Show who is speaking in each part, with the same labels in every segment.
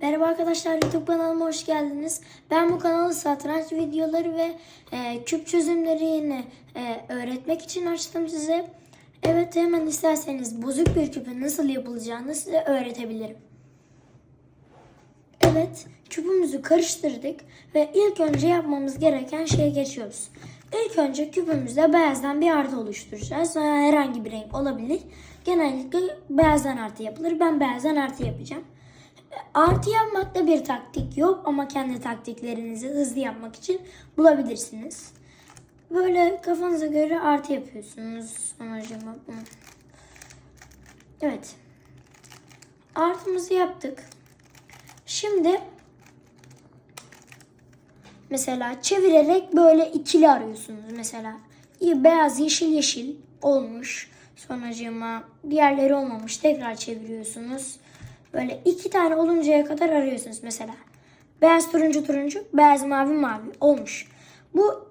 Speaker 1: Merhaba arkadaşlar YouTube kanalıma hoş geldiniz. Ben bu kanalı satranç videoları ve e, küp çözümlerini e, öğretmek için açtım size. Evet hemen isterseniz bozuk bir küpün nasıl yapılacağını size öğretebilirim. Evet küpümüzü karıştırdık ve ilk önce yapmamız gereken şeye geçiyoruz. İlk önce küpümüzde beyazdan bir artı oluşturacağız. Herhangi bir renk olabilir. Genellikle beyazdan artı yapılır. Ben beyazdan artı yapacağım. Artı yapmakta bir taktik yok ama kendi taktiklerinizi hızlı yapmak için bulabilirsiniz. Böyle kafanıza göre artı yapıyorsunuz. Sonucuma. Evet. Artımızı yaptık. Şimdi mesela çevirerek böyle ikili arıyorsunuz mesela. Beyaz yeşil yeşil olmuş. Sonucuma diğerleri olmamış. Tekrar çeviriyorsunuz. Böyle iki tane oluncaya kadar arıyorsunuz mesela. Beyaz turuncu turuncu, beyaz mavi mavi olmuş. Bu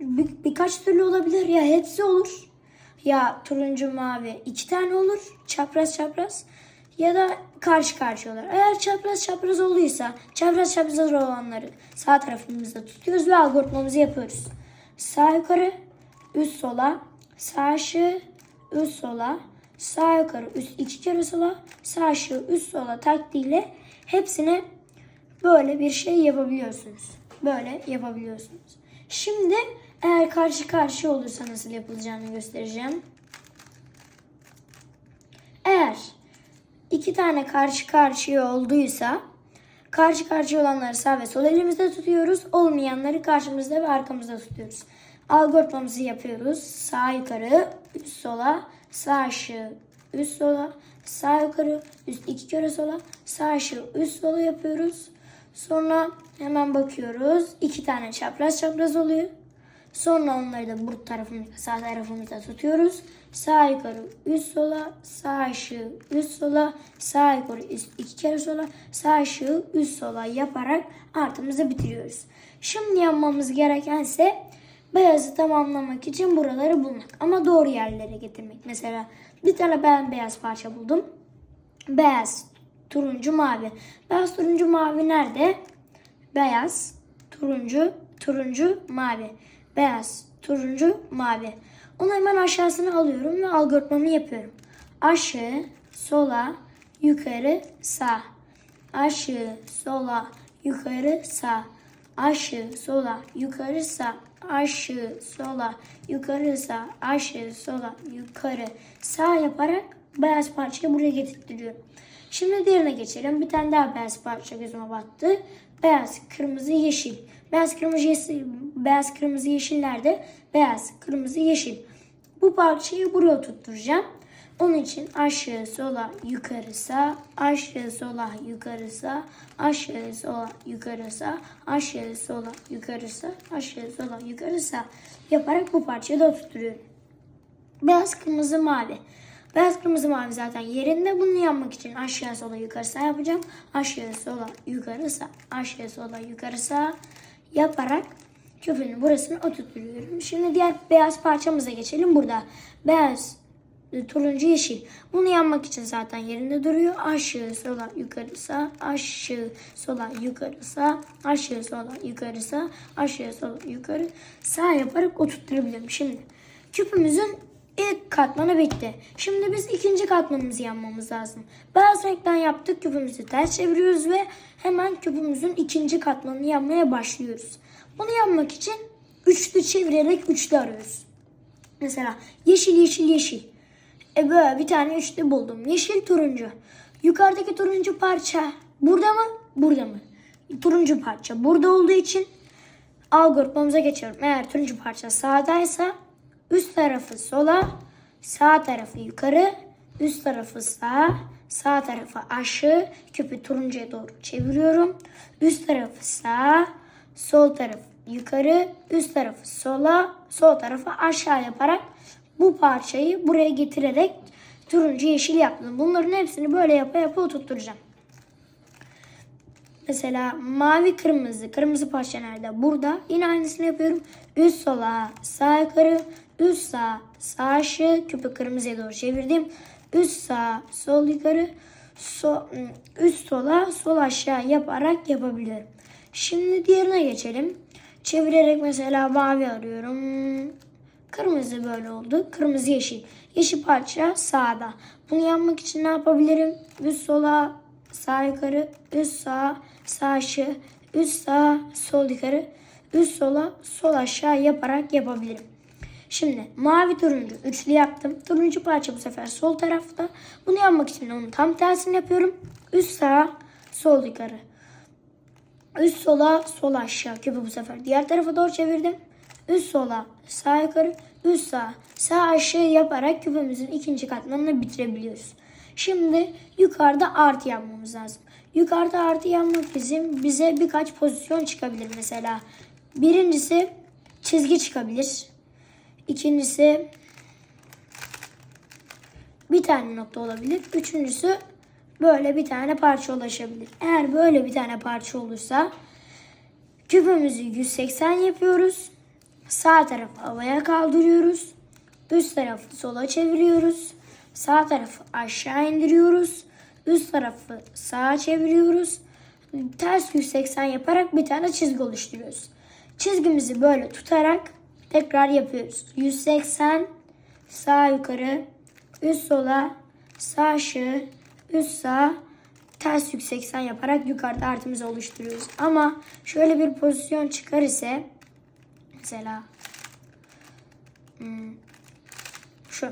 Speaker 1: bir, birkaç türlü olabilir ya hepsi olur. Ya turuncu mavi iki tane olur çapraz çapraz ya da karşı karşı olur. Eğer çapraz çapraz olduysa çapraz çapraz olanları sağ tarafımızda tutuyoruz ve algoritmamızı yapıyoruz. Sağ yukarı, üst sola, sağ aşağı, üst sola, sağ yukarı, üst iki kere sola, sağ aşağı, üst sola taktiğiyle hepsine böyle bir şey yapabiliyorsunuz. Böyle yapabiliyorsunuz. Şimdi eğer karşı karşıya olursa nasıl yapılacağını göstereceğim. Eğer iki tane karşı karşıya olduysa karşı karşıya olanları sağ ve sol elimizde tutuyoruz. Olmayanları karşımızda ve arkamızda tutuyoruz. Algoritmamızı yapıyoruz. Sağ yukarı, üst sola, sağ aşağı, üst sola, sağ yukarı, üst iki kere sola, sağ aşağı, üst sola yapıyoruz. Sonra hemen bakıyoruz. İki tane çapraz çapraz oluyor. Sonra onları da bu tarafımızda, sağ tarafımızda tutuyoruz. Sağ yukarı, üst sola, sağ aşağı, üst sola, sağ yukarı, üst iki kere sola, sağ aşağı, üst sola yaparak artımızı bitiriyoruz. Şimdi yapmamız gerekense beyazı tamamlamak için buraları bulmak. Ama doğru yerlere getirmek. Mesela bir tane ben beyaz parça buldum. Beyaz, turuncu, mavi. Beyaz, turuncu, mavi nerede? Beyaz, turuncu, turuncu, mavi. Beyaz, turuncu, mavi. Onu hemen aşağısına alıyorum ve algoritmamı yapıyorum. Aşağı, sola, yukarı, sağ. Aşağı, sola, yukarı, sağ. Aşağı, sola, yukarı, sağ. Aşağı, sola, yukarı, sağ. Aşağı, sola, yukarı, sağ yaparak beyaz parçayı buraya getirtiyorum. Şimdi diğerine geçelim. Bir tane daha beyaz parça gözüme battı. Beyaz, kırmızı, yeşil. Beyaz, kırmızı, yeşil, beyaz, kırmızı, yeşil nerede? Beyaz, kırmızı, yeşil. Bu parçayı buraya tutturacağım. Onun için aşağı, sola, yukarı, sağ, aşağı, sola, yukarı, sağ, aşağı, sola, yukarı, sağ, aşağı, sola, yukarı, sağ, aşağı, sola, yukarı, sağ yaparak bu parçayı da tutturuyorum. Beyaz, kırmızı, mavi. Beyaz, kırmızı, mavi zaten yerinde. Bunu yapmak için aşağı, sola, yukarı, sağ yapacağım. Aşağı, sola, yukarı, sağ, aşağı, sola, yukarı, sağ yaparak küpün burasını oturtuyorum. Şimdi diğer beyaz parçamıza geçelim. Burada beyaz, turuncu, yeşil. Bunu yapmak için zaten yerinde duruyor. Aşağı, sola, yukarı, sağ, aşağı, sola, yukarı, sağ, aşağı, sola, yukarı, sağ, aşağı, sola, yukarı, sağ yaparak oturtturabilirim. Şimdi küpümüzün ilk katmanı bitti. Şimdi biz ikinci katmanımızı yapmamız lazım. Beyaz renkten yaptık küpümüzü ters çeviriyoruz ve hemen küpümüzün ikinci katmanını yapmaya başlıyoruz. Bunu yapmak için üçlü çevirerek üçlü arıyoruz. Mesela yeşil yeşil yeşil. E böyle bir tane üçlü buldum. Yeşil turuncu. Yukarıdaki turuncu parça burada mı? Burada mı? Turuncu parça burada olduğu için algoritmamıza geçiyorum. Eğer turuncu parça sağdaysa üst tarafı sola, sağ tarafı yukarı, üst tarafı sağ, sağ tarafı aşağı, küpü turuncuya doğru çeviriyorum. Üst tarafı sağ, sol tarafı yukarı, üst tarafı sola, sol tarafı aşağı yaparak bu parçayı buraya getirerek turuncu yeşil yaptım. Bunların hepsini böyle yapa yapa oturtturacağım. Mesela mavi kırmızı. Kırmızı parça nerede? Burada. Yine aynısını yapıyorum. Üst sola sağ yukarı. Üst sağ sağ aşağı. Küpü kırmızıya doğru çevirdim. Üst sağ sol yukarı. so, üst sola sol aşağı yaparak yapabilirim. Şimdi diğerine geçelim. Çevirerek mesela mavi arıyorum. Kırmızı böyle oldu. Kırmızı yeşil. Yeşil parça sağda. Bunu yapmak için ne yapabilirim? Üst sola sağ yukarı, üst sağ, sağ aşağı, üst sağ, sol yukarı, üst sola, sol aşağı yaparak yapabilirim. Şimdi mavi turuncu üçlü yaptım. Turuncu parça bu sefer sol tarafta. Bunu yapmak için onun tam tersini yapıyorum. Üst sağa, sol yukarı. Üst sola, sol aşağı. Küpü bu sefer diğer tarafa doğru çevirdim. Üst sola, sağ yukarı, üst sağ, sağ aşağı yaparak küpümüzün ikinci katmanını bitirebiliyoruz. Şimdi yukarıda artı yapmamız lazım. Yukarıda artı yapmak için bize birkaç pozisyon çıkabilir mesela. Birincisi çizgi çıkabilir. İkincisi bir tane nokta olabilir. Üçüncüsü böyle bir tane parça ulaşabilir. Eğer böyle bir tane parça olursa küpümüzü 180 yapıyoruz. Sağ tarafı havaya kaldırıyoruz. Üst tarafı sola çeviriyoruz. Sağ tarafı aşağı indiriyoruz. Üst tarafı sağa çeviriyoruz. Ters 180 yaparak bir tane çizgi oluşturuyoruz. Çizgimizi böyle tutarak tekrar yapıyoruz. 180 sağ yukarı, üst sola, sağ aşağı, üst sağ, ters 180 yaparak yukarıda artımızı oluşturuyoruz. Ama şöyle bir pozisyon çıkar ise mesela hmm, şu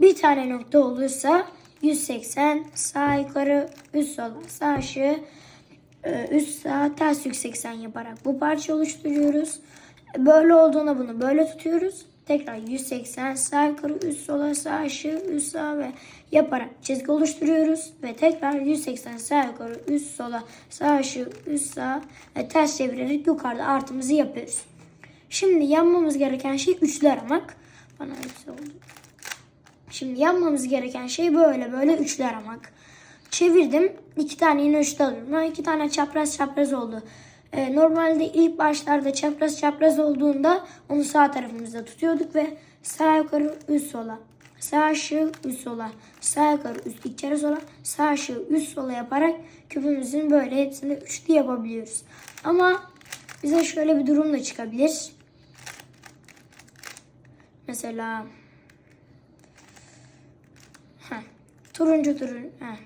Speaker 1: bir tane nokta olursa 180 sağ yukarı, üst sola, sağ aşağı, e, üst sağ, ters 180 yaparak bu parça oluşturuyoruz. Böyle olduğunda bunu böyle tutuyoruz. Tekrar 180 sağ yukarı üst sola sağ aşağı üst sağ ve yaparak çizgi oluşturuyoruz. Ve tekrar 180 sağ yukarı üst sola sağ aşağı üst sağ ve ters çevirerek yukarıda artımızı yapıyoruz. Şimdi yapmamız gereken şey üçlü aramak. Bana hepsi oldu. Şimdi yapmamız gereken şey böyle böyle üçlü aramak. Çevirdim. iki tane yine üçlü alıyorum. Ha, iki tane çapraz çapraz oldu. Ee, normalde ilk başlarda çapraz çapraz olduğunda onu sağ tarafımızda tutuyorduk ve sağ yukarı üst sola. Sağ aşağı üst sola. Sağ yukarı üst kere sola. Sağ aşağı üst sola yaparak küpümüzün böyle hepsini üçlü yapabiliyoruz. Ama bize şöyle bir durum da çıkabilir. Mesela Heh, turuncu turuncu. Heh.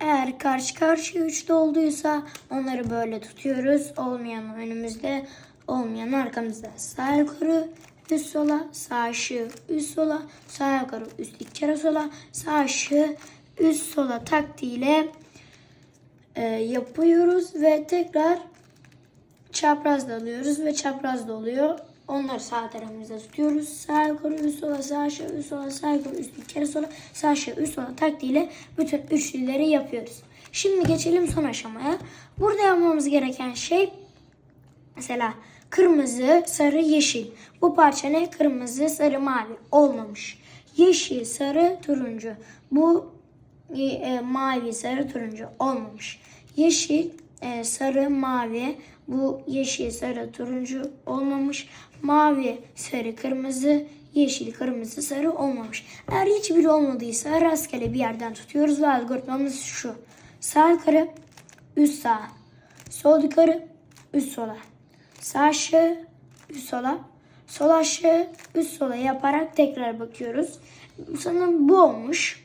Speaker 1: Eğer karşı karşıya üçlü olduysa onları böyle tutuyoruz. Olmayan önümüzde, olmayan arkamızda. Sağ yukarı, üst sola, sağ aşağı, üst sola, sağ yukarı, üst iki kere sola, sağ aşağı, üst sola taktiğiyle e, yapıyoruz ve tekrar çapraz da alıyoruz ve çapraz da oluyor. Onları sağ tarafımızda tutuyoruz. Sağ yukarı üst sola sağ aşağı üst sola sağ yukarı üst bir kere sola sağ aşağı üst sola taktiğiyle bütün üçlüleri yapıyoruz. Şimdi geçelim son aşamaya. Burada yapmamız gereken şey mesela kırmızı, sarı, yeşil. Bu parça ne? Kırmızı, sarı, mavi olmamış. Yeşil, sarı, turuncu. Bu e, e, mavi, sarı, turuncu olmamış. Yeşil, e, sarı, mavi. Bu yeşil, sarı, turuncu olmamış. Mavi, sarı, kırmızı, yeşil, kırmızı, sarı olmamış. Eğer hiçbiri olmadıysa rastgele bir yerden tutuyoruz ve algoritmamız şu. Sağ yukarı, üst sağ. Sol yukarı, üst sola. Sağ aşağı, üst sola. Sol aşağı, üst sola yaparak tekrar bakıyoruz. Sanırım bu olmuş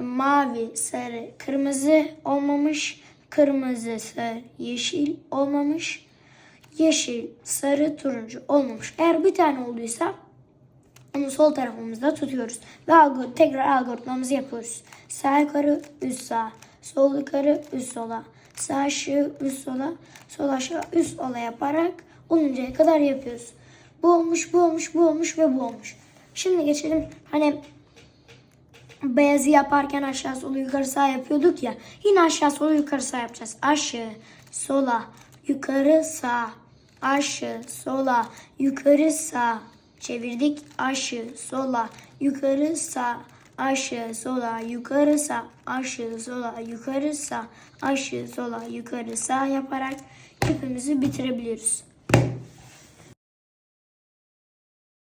Speaker 1: mavi, sarı, kırmızı olmamış. Kırmızı, sarı, yeşil olmamış. Yeşil, sarı, turuncu olmamış. Eğer bir tane olduysa onu sol tarafımızda tutuyoruz. Ve algor tekrar algoritmamızı yapıyoruz. Sağ yukarı, üst sağ. Sol yukarı, üst sola. Sağ aşağı, üst sola. Sol aşağı, üst sola yaparak oluncaya kadar yapıyoruz. Bu olmuş, bu olmuş, bu olmuş ve bu olmuş. Şimdi geçelim. Hani beyazı yaparken aşağı sola yukarı sağ yapıyorduk ya. Yine aşağı sola yukarı sağ yapacağız. Aşağı sola yukarı sağ. Aşağı sola yukarı sağ. Çevirdik. Aşağı sola yukarı sağ. Aşağı sola yukarı sağ. Aşağı sola yukarı sağ. Aşağı sola yukarı sağ yaparak küpümüzü bitirebiliyoruz.